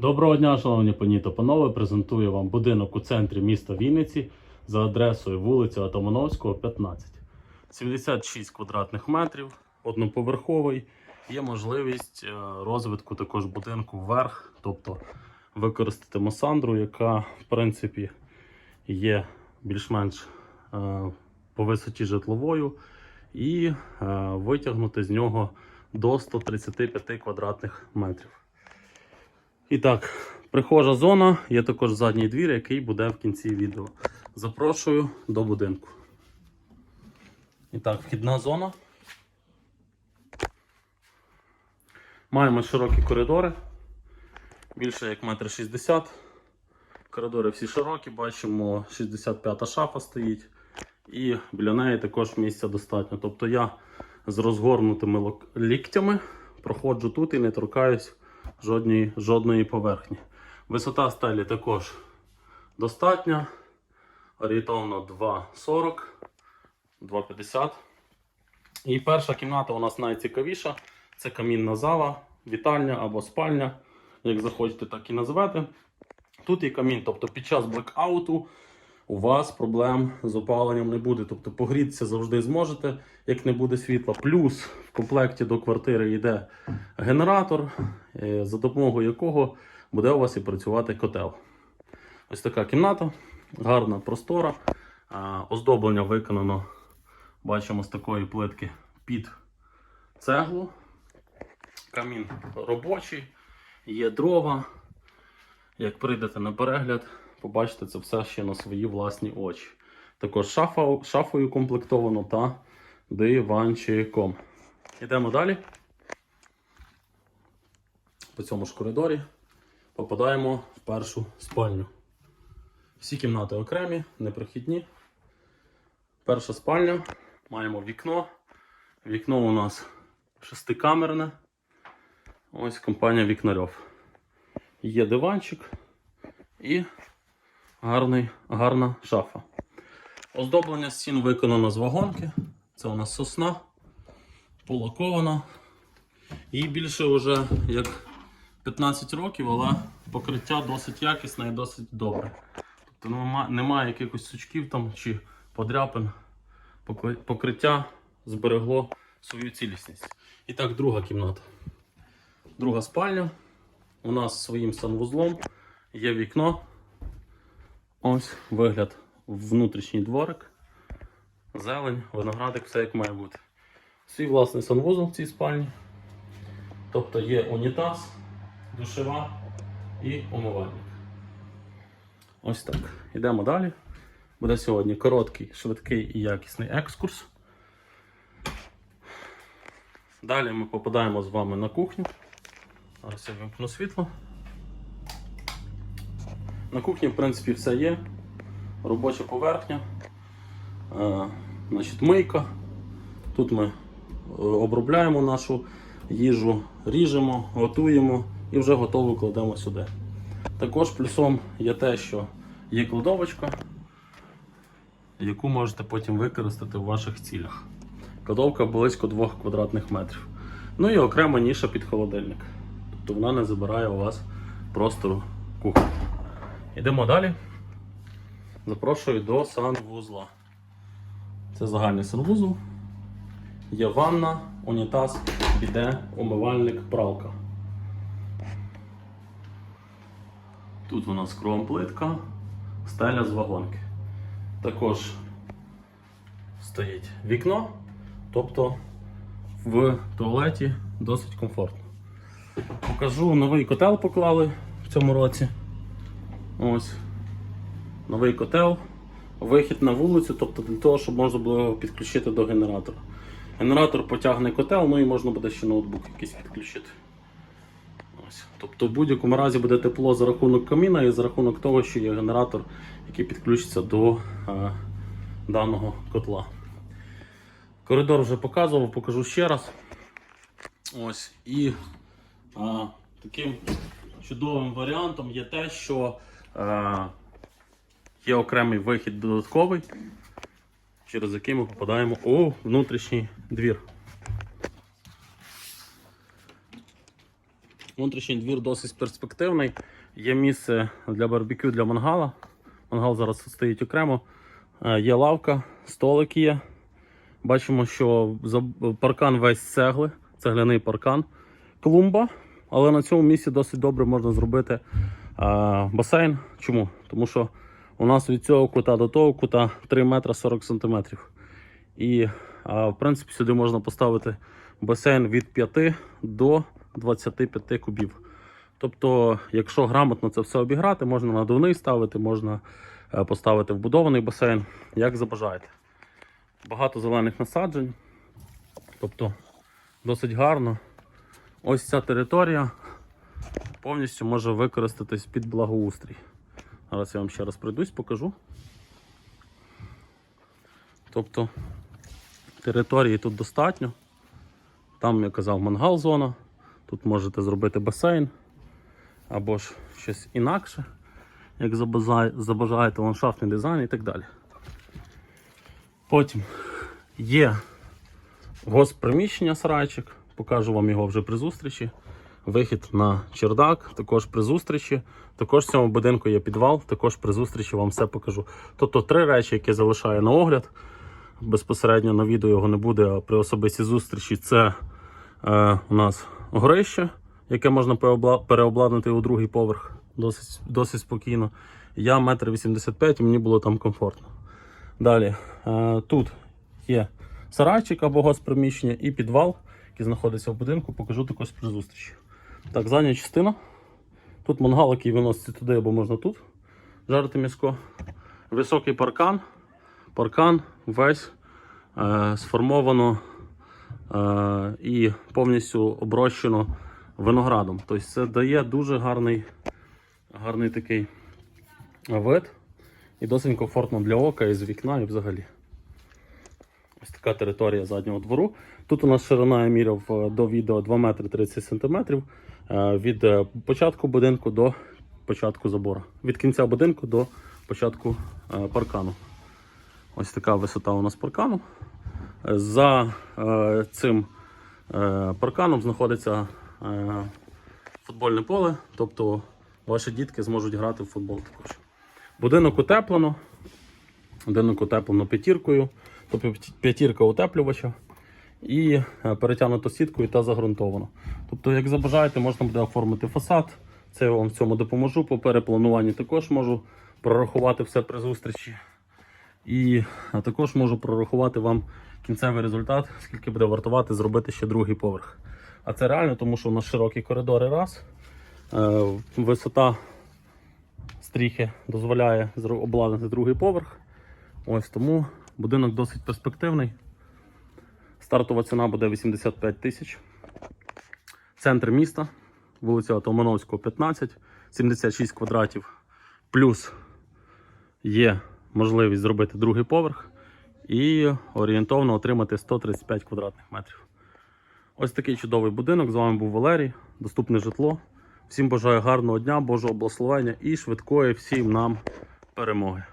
Доброго дня, шановні пані та панове. Презентую вам будинок у центрі міста Вінниці за адресою вулиця Атамановського, 15. 76 квадратних метрів, одноповерховий. Є можливість е, розвитку також будинку вверх, тобто використати масандру, яка в принципі є більш-менш е, по висоті житловою, і е, витягнути з нього до 135 квадратних метрів. І так, прихожа зона, є також задній двір, який буде в кінці відео. Запрошую до будинку. І так, вхідна зона. Маємо широкі коридори. Більше як метр шістдесят. Коридори всі широкі, бачимо, 65-та шафа стоїть. І біля неї також місця достатньо. Тобто я з розгорнутими ліктями проходжу тут і не торкаюсь жодної, жодної поверхні. Висота стелі також достатня. Орієнтовно 2,40, 2,50. І перша кімната у нас найцікавіша. Це камінна зала, вітальня або спальня. Як захочете, так і назвете. Тут є камін, тобто під час блекауту у вас проблем з опаленням не буде. Тобто погрітися завжди зможете, як не буде світла. Плюс в комплекті до квартири йде генератор, е, за допомогою якого буде у вас і працювати котел. Ось така кімната, гарна, простора. Оздоблення виконано, бачимо, з такої плитки під цеглу. Камін робочий, є дрова. Як прийдете на перегляд, побачите це все ще на свої власні очі. Також шафа, шафою комплектовано та диванчиком. Йдемо далі. По цьому ж коридорі попадаємо в першу спальню. Всі кімнати окремі, непрохідні. Перша спальня. Маємо вікно. Вікно у нас шестикамерне. Ось компанія Вікнарьов. Є диванчик і гарний, гарна шафа. Оздоблення стін виконано з вагонки. Це у нас сосна, полакована. І більше вже як 15 років, але покриття досить якісне і досить добре. Тобто немає якихось сучків там чи подряпин. Покриття зберегло свою цілісність. І так, друга кімната. Друга спальня. У нас своїм санвузлом є вікно. Ось вигляд внутрішній дворик. Зелень, виноградик, все як має бути. Свій власний санвузол в цій спальні. Тобто є унітаз, душева і умивальник. Ось так. Йдемо далі. Буде сьогодні короткий, швидкий і якісний екскурс. Далі ми попадаємо з вами на кухню. Зараз я вимкну світло. На кухні, в принципі, все є. Робоча поверхня, е, значить, мийка. Тут ми е, обробляємо нашу їжу, ріжемо, готуємо і вже готово кладемо сюди. Також плюсом є те, що є кладовочка, яку можете потім використати в ваших цілях. Кладовка близько 2 квадратних метрів. Ну і окрема ніша під холодильник. Тобто вона не забирає у вас простору кухні. Йдемо далі. Запрошую до санвузла. Це загальний санвузол. Є ванна, унітаз, біде, умивальник, пралка. Тут у нас кромплитка, стеля з вагонки. Також стоїть вікно, тобто в туалеті досить комфортно. Покажу новий котел поклали в цьому році. Ось. Новий котел. Вихід на вулицю, тобто для того, щоб можна було його підключити до генератора. Генератор потягне котел, ну і можна буде ще ноутбук якийсь підключити. Ось. Тобто в будь-якому разі буде тепло за рахунок каміна і за рахунок того, що є генератор, який підключиться до е, даного котла. Коридор вже показував, покажу ще раз. Ось. І а, таким чудовим варіантом є те, що є окремий вихід додатковий, через який ми попадаємо у внутрішній двір. Внутрішній двір досить перспективний. Є місце для барбекю для мангала. Мангал зараз стоїть окремо. Е, Є лавка, столик є. Бачимо, що паркан весь цегли, цегляний паркан, клумба. Але на цьому місці досить добре можна зробити е, басейн. Чому? Тому що у нас від цього кута до того кута 3 метри 40 сантиметрів. І в принципі сюди можна поставити басейн від 5 до 25 кубів. Тобто, якщо грамотно це все обіграти, можна надувний ставити, можна е, поставити вбудований басейн, як забажаєте. Багато зелених насаджень, тобто досить гарно. Ось ця територія повністю може використатись під благоустрій. Зараз я вам ще раз пройдусь, покажу. Тобто території тут достатньо. Там, я казав, мангал зона. Тут можете зробити басейн або ж щось інакше, як забажаєте ландшафтний дизайн і так далі. Потім є госприміщення сарайчик, покажу вам його вже при зустрічі. Вихід на чердак, також при зустрічі. Також в цьому будинку є підвал, також при зустрічі вам все покажу. Тобто три речі, які залишаю на огляд. Безпосередньо на відео його не буде, а при особистій зустрічі це е, у нас горище, яке можна переобладнати у другий поверх досить, досить спокійно. Я 1,85 м і мені було там комфортно. Далі, е, тут є сарайчик або госприміщення і підвал, який знаходиться в будинку, покажу також при зустрічі. Так, задня частина. Тут мангал, який виноситься туди або можна тут жарити м'яско. Високий паркан. Паркан весь е, сформовано е, і повністю оброщено виноградом. Тобто це дає дуже гарний, гарний такий вид і досить комфортно для ока і з вікна, і взагалі. Ось така територія заднього двору. Тут у нас ширина я міряв до відео 2 метри 30 сантиметрів від е, початку будинку до початку забору. Від кінця будинку до початку е, паркану. Ось така висота у нас паркану. Е, За е, цим е, парканом знаходиться е, футбольне поле, тобто ваші дітки зможуть грати в футбол також. Будинок утеплено. Будинок утеплено п'ятіркою, тобто п'ятірка утеплювача. І е, перетягнуто сіткою та загрунтовано. Тобто, як забажаєте, можна буде оформити фасад. Це я вам в цьому допоможу. По переплануванні також можу прорахувати все при зустрічі. І також можу прорахувати вам кінцевий результат, скільки буде вартувати зробити ще другий поверх. А це реально, тому що у нас широкі коридори раз. Е, висота стріхи дозволяє обладнати другий поверх. Ось тому будинок досить перспективний. Стартова ціна буде 85 тисяч. Центр міста, вулиця Толмановського, 15, 76 квадратів. Плюс є можливість зробити другий поверх і орієнтовно отримати 135 квадратних метрів. Ось такий чудовий будинок. З вами був Валерій. Доступне житло. Всім бажаю гарного дня, Божого благословення і швидкої всім нам перемоги.